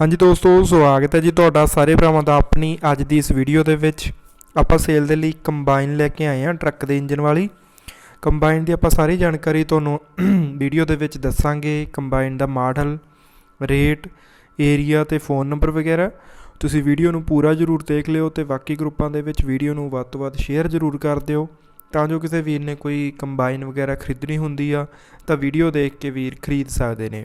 ਹਾਂਜੀ ਦੋਸਤੋ, ਸਵਾਗਤ ਹੈ ਜੀ ਤੁਹਾਡਾ ਸਾਰੇ ਭਰਾਵਾਂ ਦਾ ਆਪਣੀ ਅੱਜ ਦੀ ਇਸ ਵੀਡੀਓ ਦੇ ਵਿੱਚ। ਆਪਾਂ ਸੇਲ ਦੇ ਲਈ ਕੰਬਾਈਨ ਲੈ ਕੇ ਆਏ ਹਾਂ ਟਰੱਕ ਦੇ ਇੰਜਨ ਵਾਲੀ। ਕੰਬਾਈਨ ਦੀ ਆਪਾਂ ਸਾਰੀ ਜਾਣਕਾਰੀ ਤੁਹਾਨੂੰ ਵੀਡੀਓ ਦੇ ਵਿੱਚ ਦੱਸਾਂਗੇ। ਕੰਬਾਈਨ ਦਾ ਮਾਡਲ ਰੇਟ ਏਰੀਆ ਤੇ ਫੋਨ ਨੰਬਰ ਵਗੈਰਾ। ਤੁਸੀਂ ਵੀਡੀਓ ਨੂੰ ਪੂਰਾ ਜ਼ਰੂਰ ਦੇਖ ਲਿਓ ਤੇ ਬਾਕੀ ਗਰੁੱਪਾਂ ਦੇ ਵਿੱਚ ਵੀਡੀਓ ਨੂੰ ਵੱਧ ਤੋਂ ਵੱਧ ਸ਼ੇਅਰ ਜ਼ਰੂਰ ਕਰ ਦਿਓ। ਤਾਂ ਜੋ ਕਿਸੇ ਵੀਰ ਨੇ ਕੋਈ ਕੰਬਾਈਨ ਵਗੈਰਾ ਖਰੀਦਣੀ ਹੁੰਦੀ ਆ, ਤਾਂ ਵੀਡੀਓ ਦੇਖ ਕੇ ਵੀਰ ਖਰੀਦ ਸਕਦੇ ਨੇ।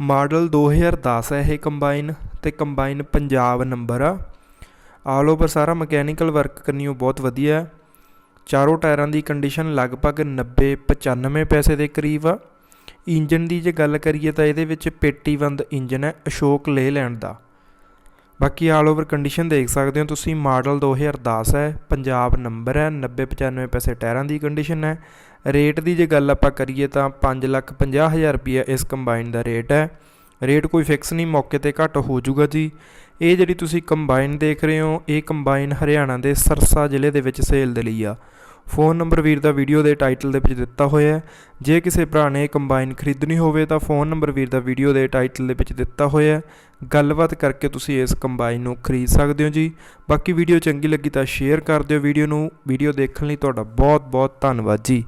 ਮਾਡਲ 2010 ਹੈ ਇਹ ਕੰਬਾਈਨ ਅਤੇ ਕੰਬਾਈਨ ਪੰਜਾਬ ਨੰਬਰ ਆ। ਆਲ ਓਵਰ ਸਾਰਾ ਮਕੈਨੀਕਲ ਵਰਕ ਕਰਨੀ ਉਹ ਬਹੁਤ ਵਧੀਆ ਹੈ। ਚਾਰੋਂ ਟਾਇਰਾਂ ਦੀ ਕੰਡੀਸ਼ਨ ਲਗਭਗ 90 95 ਪੈਸੇ ਦੇ ਕਰੀਬ ਆ। ਇੰਜਨ ਦੀ ਜੇ ਗੱਲ ਕਰੀਏ ਤਾਂ ਇਹਦੇ ਵਿੱਚ ਪੇਟੀਬੰਦ ਇੰਜਨ ਹੈ ਅਸ਼ੋਕ ਲੇਲੈਂਡ ਦਾ। ਬਾਕੀ ਆਲ ਓਵਰ ਕੰਡੀਸ਼ਨ ਦੇਖ ਸਕਦੇ ਹੋ ਤੁਸੀਂ, ਮਾਡਲ 2010 ਹੈ, ਪੰਜਾਬ ਨੰਬਰ ਹੈ 90 95 ਪੈਸੇ ਟਾਇਰਾਂ ਦੀ ਕੰਡੀਸ਼ਨ ਹੈ। ਰੇਟ ਦੀ ਜੇ ਗੱਲ ਆਪਾਂ ਕਰੀਏ ਤਾਂ 550000 ਰੁਪਏ ਇਸ ਕੰਬਾਈਨ ਦਾ ਰੇਟ ਹੈ। ਰੇਟ ਕੋਈ ਫਿਕਸ ਨਹੀਂ, ਮੌਕੇ ਤੇ ਘੱਟ ਹੋ ਜਾਊਗਾ ਜੀ। ਇਹ ਜਿਹੜੀ ਤੁਸੀਂ ਕੰਬਾਈਨ ਦੇਖ ਰਹੇ ਹੋ, ਇਹ ਕੰਬਾਈਨ ਹਰਿਆਣਾ ਦੇ ਸਰਸਾ ਜ਼ਿਲ੍ਹੇ ਦੇ ਵਿੱਚ ਸੇਲ ਦੇ ਲਈ ਆ। ਫੋਨ ਨੰਬਰ ਵੀਰ ਦਾ ਵੀਡੀਓ ਦੇ ਟਾਈਟਲ ਦੇ ਵਿੱਚ ਦਿੱਤਾ ਹੋਇਆ ਹੈ। ਜੇ ਕਿਸੇ ਭਰਾ ਨੇ ਕੰਬਾਈਨ ਖਰੀਦਣੀ ਹੋਵੇ ਤਾਂ ਫੋਨ ਨੰਬਰ ਵੀਰ ਦਾ ਵੀਡੀਓ ਦੇ ਟਾਈਟਲ ਦੇ ਵਿੱਚ ਦਿੱਤਾ ਹੋਇਆ ਹੈ। ਗੱਲਬਾਤ ਕਰਕੇ ਤੁਸੀਂ ਇਸ ਕੰਬਾਈਨ ਨੂੰ ਖਰੀਦ ਸਕਦੇ ਹੋ ਜੀ। ਬਾਕੀ ਵੀਡੀਓ ਚੰਗੀ ਲੱਗੀ ਤਾਂ ਸ਼ੇਅਰ ਕਰ ਦਿਓ ਵੀਡੀਓ ਨੂੰ। ਵੀਡੀਓ ਦੇਖਣ ਲਈ ਤੁਹਾਡਾ ਬਹੁਤ ਬਹੁਤ ਧੰਨਵਾਦ ਜੀ।